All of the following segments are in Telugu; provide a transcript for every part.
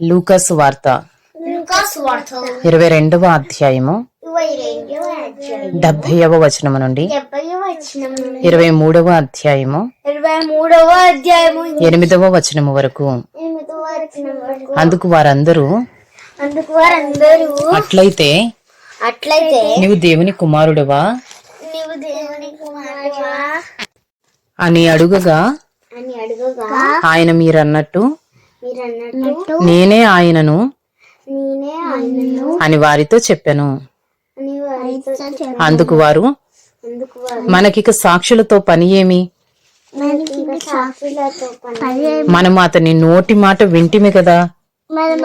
లూకస్ వార్త ఇరవై రెండవ అధ్యాయము డెబ్బైవ వచనము నుండి ఇరవై మూడవ అధ్యాయము ఎనిమిదవ వచనము వరకు. అందుకు వారందరూ అందుకు వారందరూ అట్లయితే అట్లయితే నీవు దేవుని కుమారుడవా? అని అడుగగా అని అడుగుగా ఆయన మీరన్నట్టు మీరు అన్నట్టు నేనే ఆయనను నేనే ఆయనను అని వారితో చెప్పాను. అని వారితో చెప్పాను. అందుకు వారు మనకిక సాక్షులతో పని ఏమి? మనము అతని నోటి మాట వింటిమి కదా? మనం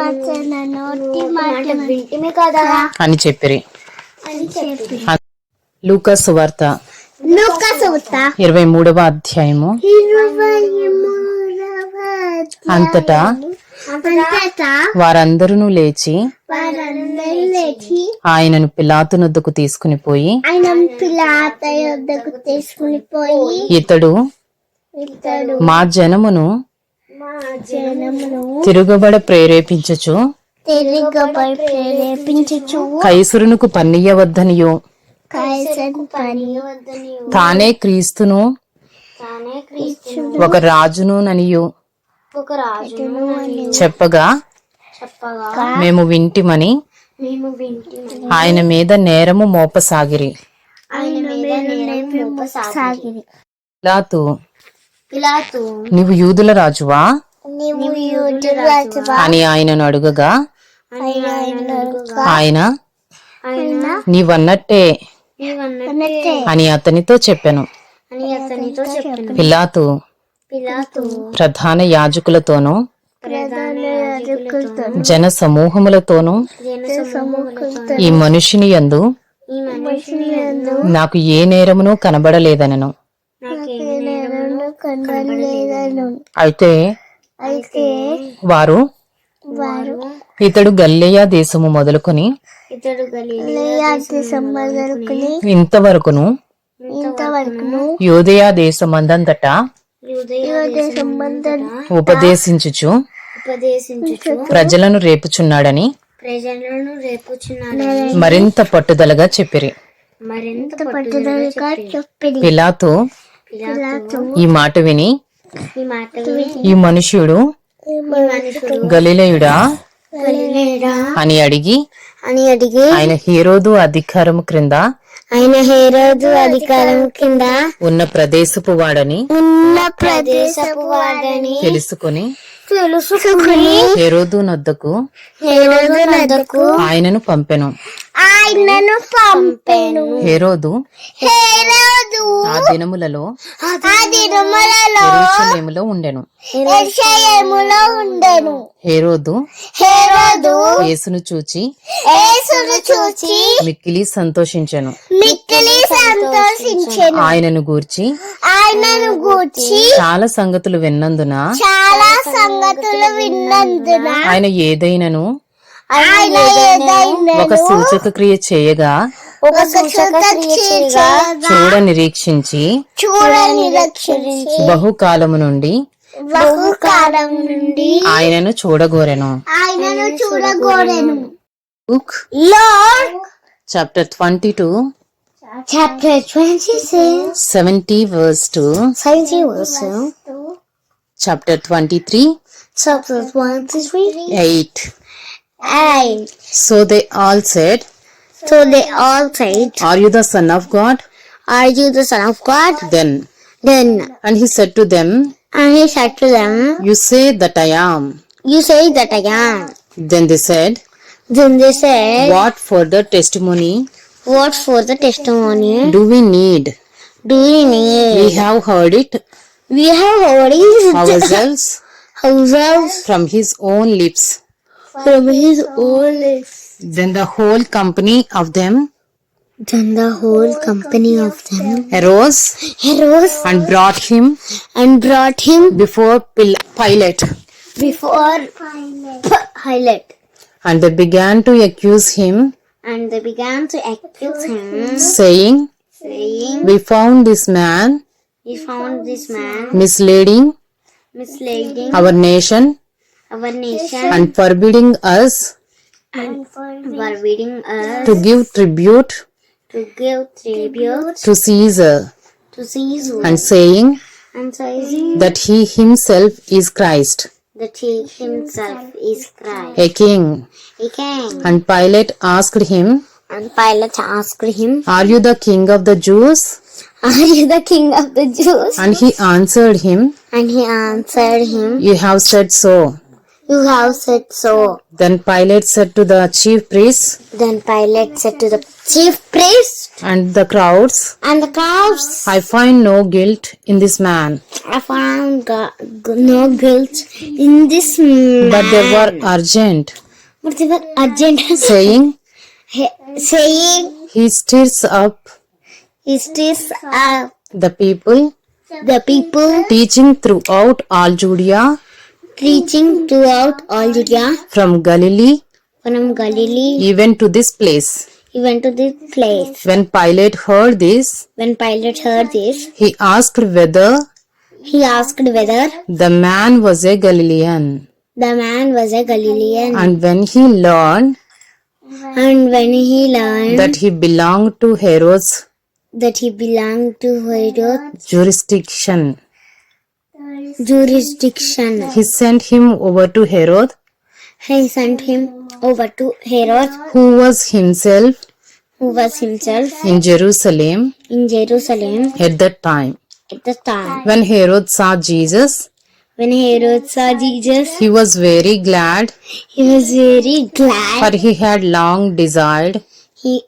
నోటి మాట వింటిమే కదా? అని చెప్పిరి. అని చెప్పి లూకస్ వార్త లూకాస్ వార్త ఇరవై మూడవ అధ్యాయము. అంతటా? వారందరూ లేచి ఆయనను పిలాతునొద్దకు తీసుకుని పోయి ఇతడు మా జనమును తిరుగుబడ ప్రేరేపించుచు తిరిగబడి ప్రేరేపించుచు కైసురునుకు పన్నియవద్దనియో తానే క్రీస్తును తానే క్రీస్తు ఒక రాజును ననియు ఒక రాజును అని చెప్పగా చెప్పగా? మేము వింటిమని మేము ఆయన మీద నేరము మోపసాగిరి. ఆయన మీద నేరం మోపసాగిరి. పిలాతు పిలాతు నీవు యూదుల రాజువా? నీవు అని ఆయనను అడుగగా ఆయన నీవన్నట్టే అని అతనితో చెప్పాను. అని అతనితో చెప్పాను. పిలాతు పిలాతు ప్రధాన యాజకులతోనూ జన సమూహములతోనూ ఈ మనుషుని యందు నాకు ఏ నేరమును కనబడలేదనను. అయితే వారు ఇతడు గల్లేయా దేశము మొదలుకొని ఇంతవరకును యోదయా దేశమందంతటా ఉపదేశించుచు. ఉపదేశించుచు. ప్రజలను రేపుచున్నాడని ప్రజలను రేపుచున్నాను మరింత పట్టుదలగా చెప్పిరి. మరింత పట్టుదలగా పిలాతు పిలాతు ఈ మాట విని. ఈ మాట విని ఈ మనుష్యుడు ఈ మనుషుడు గలిలయుడా? అని అడిగి అని అడిగి ఆయన హీరోదు అధికారము క్రింద ఆయన హేరోదు అధికారం కింద ఉన్న ప్రదేశపు వాడని ఉన్న ప్రదేశపు వాడని తెలుసుకుని తెలుసుకుని హేరోదు నొద్దకు హేరోదు నద్దకు ఆయనను పంపెను. ఆయనను పంపెను. హేరోదు హేరోదు ఆ దినములలో ఆ యెరూషలేములో ఉండెను. ఎరుషలేములో ఉండెను. హేరోదు హేరోదు యేసును చూచి యేసును చూచి మిక్కిలి సంతోషించెను. మిక్కిలి సంతోషించెను. ఆయనను గూర్చి ఆయనను గూర్చి చాలా సంగతులు విన్నందున చాలా సంగతులు విన్నందున ఆయన ఏదైనను ఆయన ఏదైనా ఒక సూచక క్రియ చేయగా ఒక సూచక చూడ నిరీక్షించి చూడ నిరక్షరించి బహుకాలము నుండి బహుకాలం నుండి ఆయనను చూడగోరెను. ఆయనను చూడగోరెను. Book Lord chapter twenty two. Chapter 26 seventy verse to 70 verse chapter twenty three. chapter 23 eight. 8 so they all said So they all said, Are you the Son of God? Are you the Son of God? Then, then, and he said to them, and he said to them, You say that I am. You say that I am. Then they said, Then they said, What further testimony What further testimony do we need? do we need? We have heard it We have already ourselves ourselves from his own lips. from his own lips. Then the whole company of them. Then the whole company of them arose. arose and brought him. and brought him before Pil- Pilate, before Pilate. And they began to accuse him, and they began to accuse him saying, saying We found this man he found this man misleading misleading our nation our nation, and forbidding us and forbidding us to give tribute to give tribute to Caesar, to Caesar, and saying and saying that he himself is Christ, that he himself is Christ, a king. a king. And Pilate asked him, And Pilate asked him, Are you the king of the Jews? Are you the king of the Jews? And he answered him, And he answered him, You have said so. You have said so. Then Pilate said to the chief priests. Then Pilate said to the chief priest and the crowds, and the crowds, I find no guilt in this man. I found go- go- no guilt in this man. But they were urgent, But they were urgent, saying, He- saying, He stirs up He stirs up the people, the people, teaching throughout all Judea, preaching throughout all Judea, from Galilee from Galilee, even to this place. he went to this place. When Pilate heard this, When Pilate heard this, he asked whether he asked whether the man was a Galilean. the man was a Galilean. And when he learned And when he learned that he belonged to Herod's that he belonged to Herod jurisdiction, jurisdiction, he sent him over to Herod, he sent him over to Herod, who was himself who was himself in Jerusalem in Jerusalem at that time. at the time. When Herod saw Jesus, When Herod saw Jesus, he was very glad, he was very glad. for he had long desired He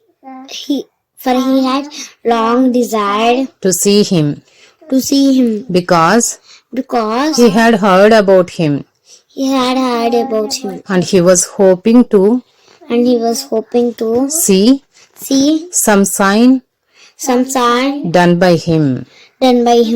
he for he had long desired to see him, to see him because because he had heard about him, he had heard about him and he was hoping to and he was hoping to see see some sign some sign done by him. done by him.